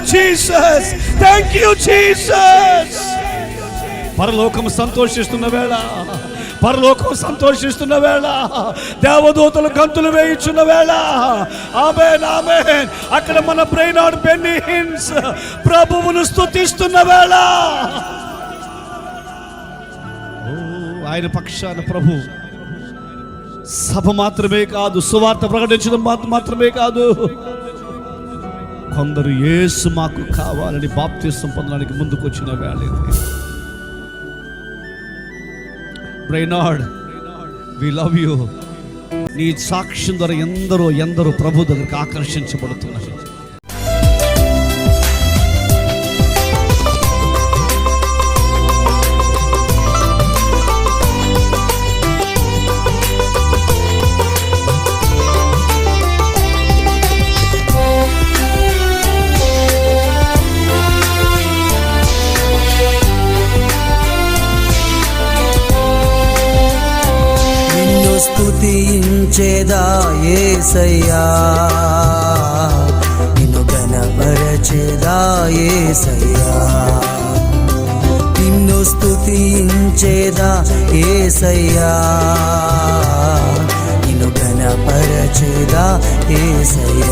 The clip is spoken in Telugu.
జీసస్ థ్యాంక్ యూ జీసస్ పరలోకం సంతోషిస్తున్న వేళ పరలోకం సంతోషిస్తున్న వేళ దేవదూతలు గంతులు వేయించున్న వేళ. Amen amen. అక్కడ మన బ్రెయినాడ్ బెన్నీ హిన్స్ ప్రభువును స్థుతిస్తున్న వేళ. ఆయన పక్షాన ప్రభు. సభ మాత్రమే కాదు సువార్త ప్రకటించడం మాత్ర- మాత్రమే కాదు. కొందరు ఏసు మాకు కావాలని బాప్తీసం పొందడానికి ముందుకు వచ్చిన వేళ ఇది. బ్రైనాడ్ వి లవ్ యూ నీ సాక్ష్యం ద్వారా ఎందరో ఎందరో ప్రభు దగ్గరికి ఆకర్షించబడుతున్నారు. స్తుతించేదా ఏసయ్యా నిన్ను గణపరచేదా ఏసయ్యా నిన్ను స్తుతించేదా ఏసయ్యా నిన్ను గణపరచేదా ఏసయ్యా